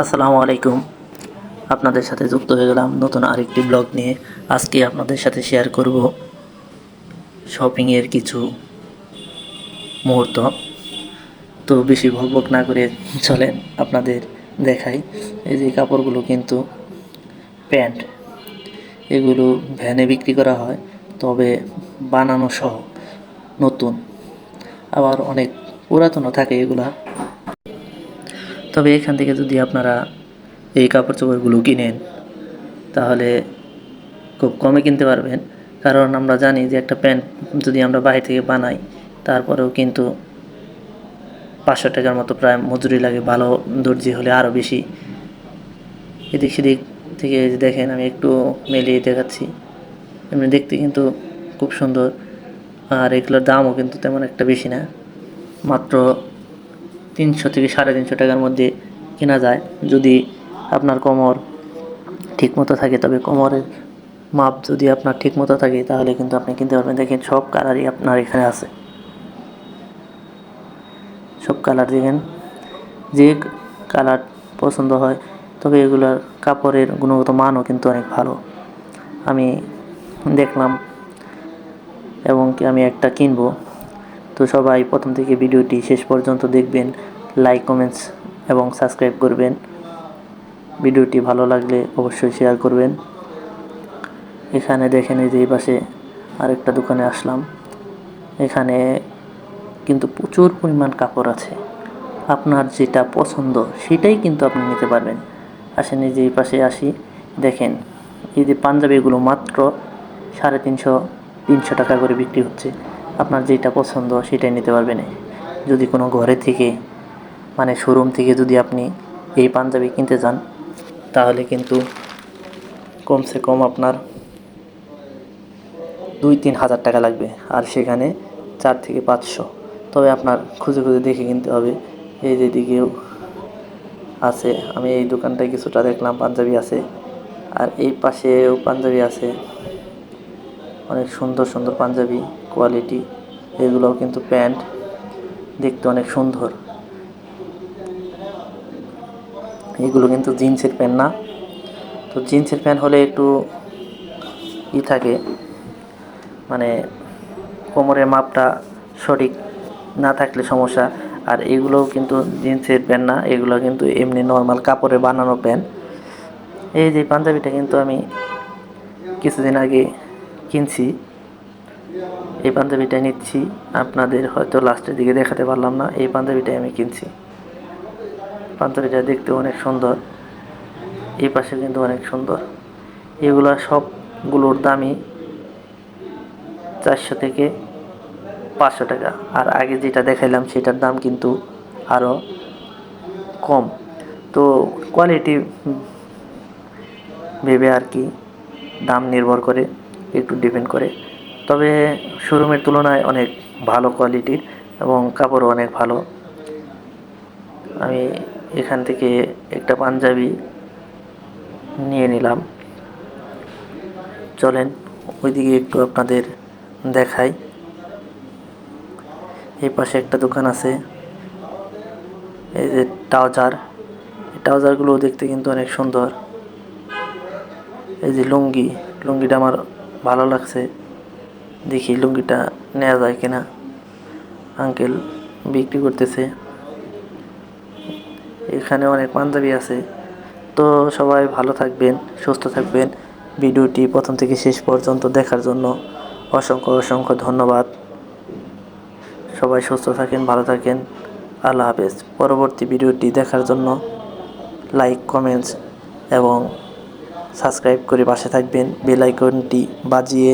আসসালামু আলাইকুম। আপনাদের সাথে যুক্ত হয়ে গেলাম নতুন আরেকটি ব্লগ নিয়ে। আজকে আপনাদের সাথে শেয়ার করব শপিংয়ের কিছু মুহূর্ত। তো বেশি ভকভক না করে চলেন আপনাদের দেখাই। এই যে কাপড়গুলো কিন্তু প্যান্ট, এগুলো ভ্যানে বিক্রি করা হয়, তবে বানানো সহ নতুন। আবার অনেক পুরাতনও থাকে এগুলা। তবে এখান থেকে যদি আপনারা এই কাপড় চোপড়গুলো কিনেন, তাহলে খুব কমে কিনতে পারবেন। কারণ আমরা জানি যে একটা প্যান্ট যদি আমরা বাইরে থেকে বানাই, তারপরেও কিন্তু পাঁচশো টাকার মতো প্রায় মজুরি লাগে, ভালো দর্জি হলে আরও বেশি। এদিক সেদিক থেকে দেখেন, আমি একটু মেলিয়ে দেখাচ্ছি। এমনি দেখতে কিন্তু খুব সুন্দর। আর এগুলোর দামও কিন্তু তেমন একটা বেশি না। মাত্র তিনশো থেকে সাড়ে তিনশো টাকার মধ্যে কেনা যায়। যদি আপনার কোমর ঠিক মতো থাকে, তবে কোমরের মাপ যদি আপনার ঠিক মতো থাকে, তাহলে কিন্তু আপনি কিনতে পারবেন। দেখেন, সব কালারই আপনার এখানে আছে। সব কালার দেখেন, যে কালার পছন্দ হয়, তবে এগুলোর কাপড়ের গুণগত মানও কিন্তু অনেক ভালো। আমি দেখলাম এবং কি আমি একটা কিনবো। তো সবাই প্রথম থেকে ভিডিওটি শেষ পর্যন্ত দেখবেন। লাইক, কমেন্টস এবং সাবস্ক্রাইব করবেন। ভিডিওটি ভালো লাগলে অবশ্যই শেয়ার করবেন। এখানে দেখেন এই যে এই পাশে আরেকটা দোকানে আসলাম। এখানে কিন্তু প্রচুর পরিমাণ কাপড় আছে। আপনার যেটা পছন্দ সেটাই কিন্তু আপনি নিতে পারবেন। আসেন এই যে এই পাশে আসি। দেখেন এই যে পাঞ্জাবিগুলো মাত্র সাড়ে তিনশো তিনশো টাকা করে বিক্রি হচ্ছে। আপনার যেটা পছন্দ সেটাই নিতে পারবেন। যদি কোনো ঘরে থেকে মানে শোরুম থেকে যদি আপনি এই পাঞ্জাবি কিনতে যান, তাহলে কিন্তু কমসে কম আপনার দুই তিন হাজার টাকা লাগবে, আর সেখানে চার থেকে পাঁচশো। তবে আপনার খুঁজে খুঁজে দেখে কিনতে হবে। এই যেদিকেও আছে, আমি এই দোকানটায় কিছুটা দেখলাম, পাঞ্জাবি আছে। আর এই পাশেও পাঞ্জাবি আছে। অনেক সুন্দর সুন্দর পাঞ্জাবি কোয়ালিটি এগুলোও কিন্তু প্যান্ট, দেখতে অনেক সুন্দর। এগুলো কিন্তু জিন্সের প্যান্ট না। তো জিন্সের প্যান্ট হলে একটু ই থাকে। মানে কোমরের মাপটা সঠিক না থাকলে সমস্যা। আর এগুলোও কিন্তু জিন্সের প্যান্ট না, এগুলো কিন্তু এমনি নর্মাল কাপড়ে বানানো প্যান্ট। এই যে পাঞ্জাবিটা কিন্তু আমি কিছুদিন আগে কিনছি। এই পাঞ্জাবিটা নিচ্ছি। আপনাদের হয়তো লাস্টের দিকে দেখাতে পারলাম না, এই পাঞ্জাবিটাই আমি কিনছি। পাঞ্জাবিটা দেখতে অনেক সুন্দর, এই পাশে কিন্তু অনেক সুন্দর। এগুলো সবগুলোর দামই চারশো থেকে পাঁচশো টাকা। আর আগে যেটা দেখাইলাম সেটার দাম কিন্তু আরও কম। তো কোয়ালিটি ভেবে আর কি দাম নির্ভর করে, একটু ডিপেন্ড করে। তবে শোরুমের তুলনায় অনেক ভালো কোয়ালিটির এবং কাপড়ও অনেক ভালো। আমি এখান থেকে একটা পাঞ্জাবি নিয়ে নিলাম। চলেন, ওইদিকে একটু আপনাদের দেখাই। এই পাশে একটা দোকান আছে, এই যে ট্রাউজার। এই ট্রাউজারগুলো দেখতে কিন্তু অনেক সুন্দর। এই যে লুঙ্গি, লুঙ্গিটা আমার ভালো লাগছে। দেখি লুঙ্গিটা নেওয়া যায় কিনা। আঙ্কেল বিক্রি করতেছে। এখানে অনেক পাঞ্জাবি আছে। তো সবাই ভালো থাকবেন, সুস্থ থাকবেন। ভিডিওটি প্রথম থেকে শেষ পর্যন্ত দেখার জন্য অসংখ্য অসংখ্য ধন্যবাদ। সবাই সুস্থ থাকেন, ভালো থাকেন। আল্লাহ হাফেজ। পরবর্তী ভিডিওটি দেখার জন্য লাইক, কমেন্টস এবং সাবস্ক্রাইব করে পাশে থাকবেন। বেল আইকনটি বাজিয়ে